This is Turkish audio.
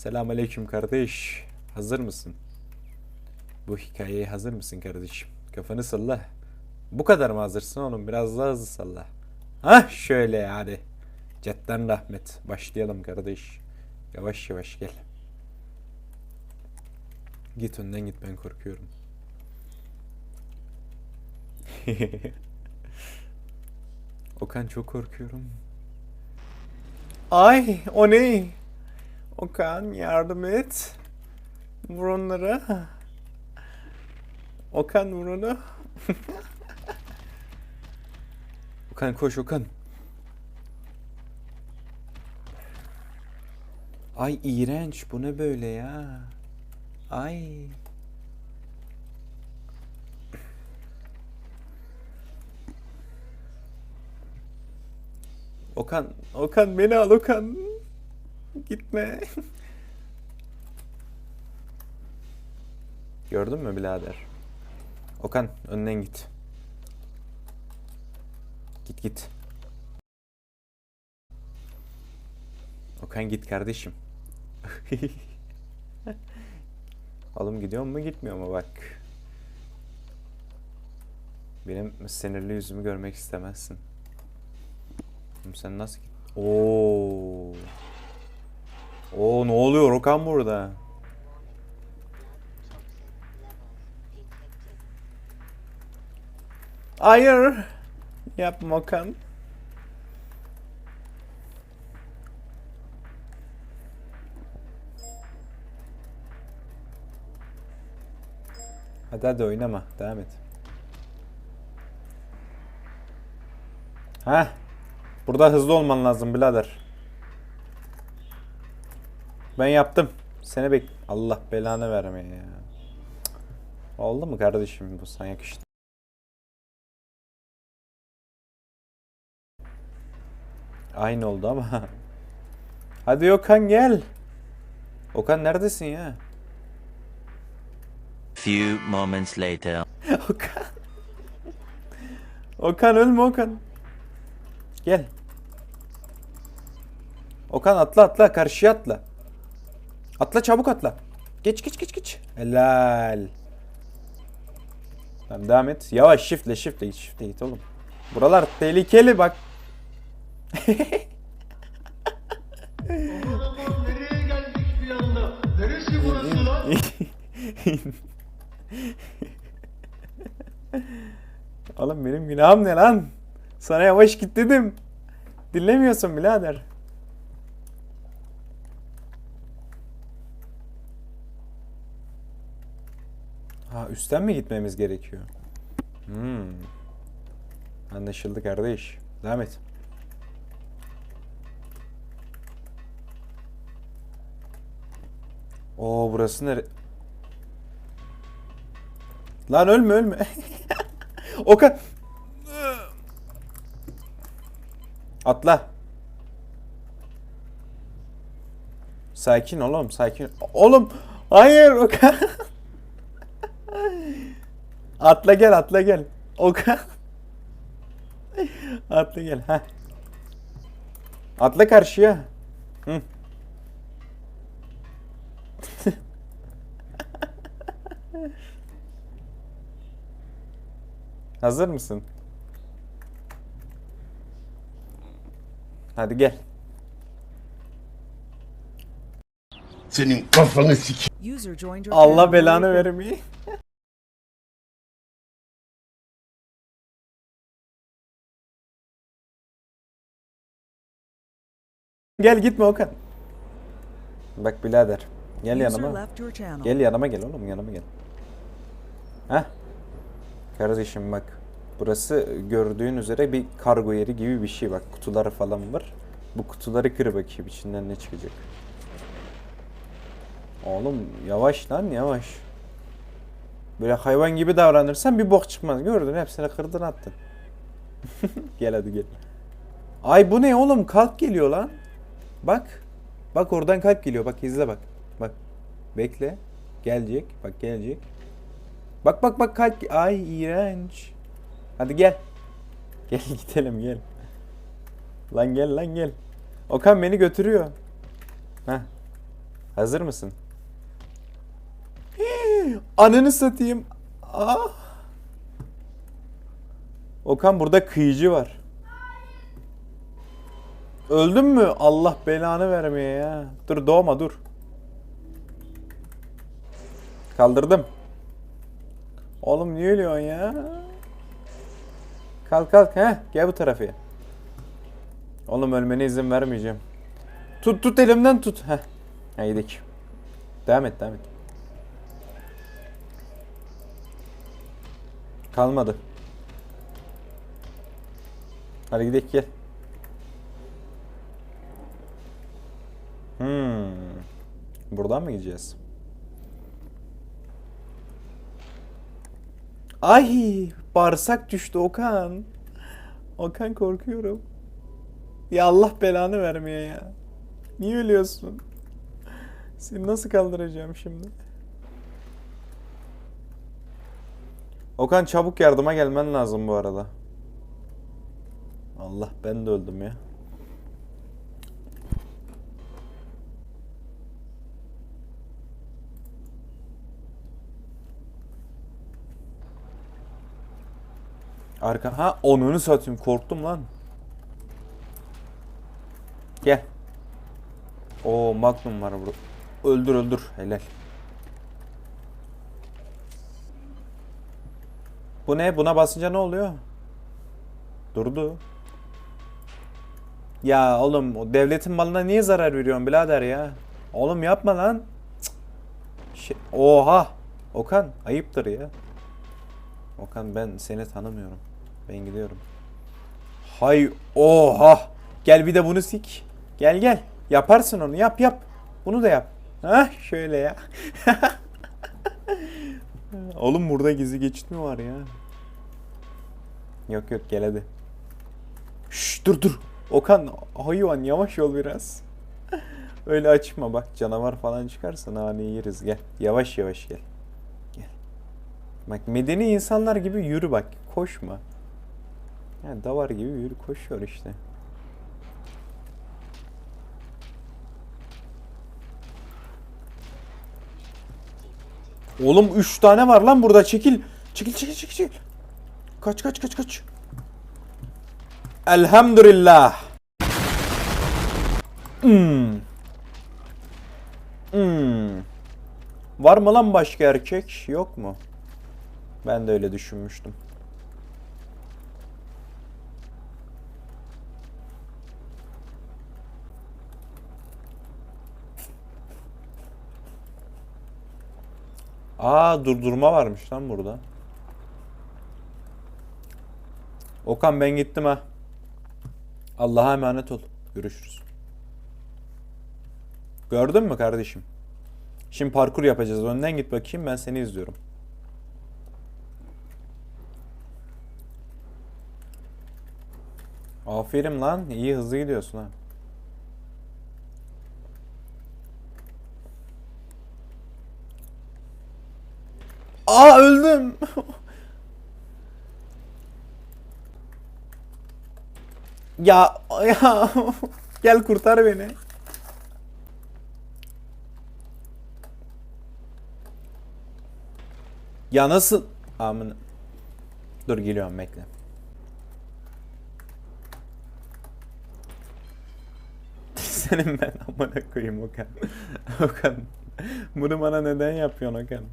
Selamünaleyküm kardeş. Hazır mısın? Bu hikayeye hazır mısın kardeşim? Kafanı salla. Bu kadar mı hazırsın oğlum? Biraz daha hızlı salla. Hah şöyle yani. Cetten rahmet. Başlayalım kardeş. Yavaş yavaş gel. Git önden git ben korkuyorum. Okan çok korkuyorum. Ay o ne? Okan yardım et. Vur onları. Okan vur onu. Okan koş Okan. Ay iğrenç bu ne böyle ya? Ay. Okan, Okan beni al Okan. Gitme. Gördün mü birader? Okan önden git. Git git. Okan git kardeşim. Oğlum gidiyor mu gitmiyor mu bak. Benim sinirli yüzümü görmek istemezsin. Sen nasıl git? Oo. Oo ne oluyor Okan burada? Hayır. Yapma Okan. Hadi hadi oynama. Devam et. Heh. Burada hızlı olman lazım birader. Ben yaptım. Seni bek... Allah belanı vermeye ya. Oldu mu kardeşim bu sana yakıştı. Aynı oldu ama. Hadi Okan gel. Okan neredesin ya? Few moments later. Okan. Okan ölme Okan. Gel. Okan atla atla karşıya atla. Atla çabuk atla. Geç geç geç geç. Helal. Tamam devam et. Yavaş shiftle shiftle git shiftle git oğlum. Buralar tehlikeli bak. Nereye geldik bir anda? Neresi burası lan? Oğlum benim günahım ne lan? Sana yavaş git dedim. Dinlemiyorsun birader. Üstten mi gitmemiz gerekiyor? Hmm. Anlaşıldı kardeş. Devam et. Oo burası nere? Lan ölme ölme. Okan. Atla. Sakin oğlum sakin. Oğlum hayır Okan. atla gel atla gel. Okan. atla gel ha. Atla karşıya. Hı. Hazır mısın? Hadi gel. Senin kafanı sik. Allah belanı vermeyi. Gel gitme Okan. Bak birader. Gel yanıma. Gel yanıma gel oğlum yanıma gel. Heh. Kardeşim bak. Burası gördüğün üzere bir kargo yeri gibi bir şey bak. Kutuları falan var. Bu kutuları kır bakayım içinden ne çıkacak. Oğlum yavaş lan yavaş. Böyle hayvan gibi davranırsan bir bok çıkmaz. Gördün hepsini kırdın attın. gel hadi gel. Ay bu ne oğlum kalp geliyor lan. Bak. Bak oradan kalp geliyor. Bak izle bak. Bak. Bekle. Gelecek. Bak gelecek. Bak bak bak kalp. Ay iğrenç. Hadi gel. Gel gidelim gel. Lan gel lan gel. Okan beni götürüyor. Heh. Hazır mısın? Ananı satayım. Ah. Okan burada kıyıcı var. Öldün mü? Allah belanı vermeye ya. Dur doğma dur. Kaldırdım. Oğlum niye ölüyorsun ya? Kalk kalk he gel bu tarafa. Oğlum ölmene izin vermeyeceğim. Tut tut elimden tut. Heh. Ha yedik. Devam et devam et. Kalmadı. Hadi gidelim gel. Hmm. Buradan mı gideceğiz? Ay bağırsak düştü Okan. Okan korkuyorum. Ya Allah belanı vermeye ya. Niye ölüyorsun? Seni nasıl kaldıracağım şimdi? Okan çabuk yardıma gelmen lazım bu arada. Allah ben de öldüm ya. Arka ha onunu satayım korktum lan. Gel. O Magnum var burada. Öldür öldür helal. Bu ne? Buna basınca ne oluyor? Durdu. Ya oğlum o devletin malına niye zarar veriyorsun birader ya? Oğlum yapma lan. Şey, oha. Okan ayıptır ya. Okan ben seni tanımıyorum. Ben gidiyorum. Hay oha. Gel bir de bunu sik. Gel gel. Yaparsın onu yap yap. Bunu da yap. Hah şöyle ya. Oğlum burada gizli geçit mi var ya? Yok yok gel hadi. Şş dur dur. Okan hayvan yavaş ol biraz. Öyle açma bak canavar falan çıkarsa nane yeriz gel. Yavaş yavaş. Gel. Bak medeni insanlar gibi yürü bak. Koşma. Yani davar gibi yürü koşuyor işte. Oğlum 3 tane var lan burada çekil. Çekil çekil çekil çekil. Kaç kaç kaç kaç. Elhamdülillah. Hmm. Hmm. Var mı lan başka erkek? Yok mu? Ben de öyle düşünmüştüm. Aa durdurma varmış lan burada. Okan ben gittim ha. Allah'a emanet ol. Görüşürüz. Gördün mü kardeşim? Şimdi parkur yapacağız. Önden git bakayım ben seni izliyorum. Aferin lan. iyi hızlı gidiyorsun ha. Aa öldüm. ya ya gel kurtar beni. Ya nasıl? Amına. Dur geliyorum bekle. Senin ben amına koyayım Okan. Okan. Bunu bana neden yapıyorsun Okan?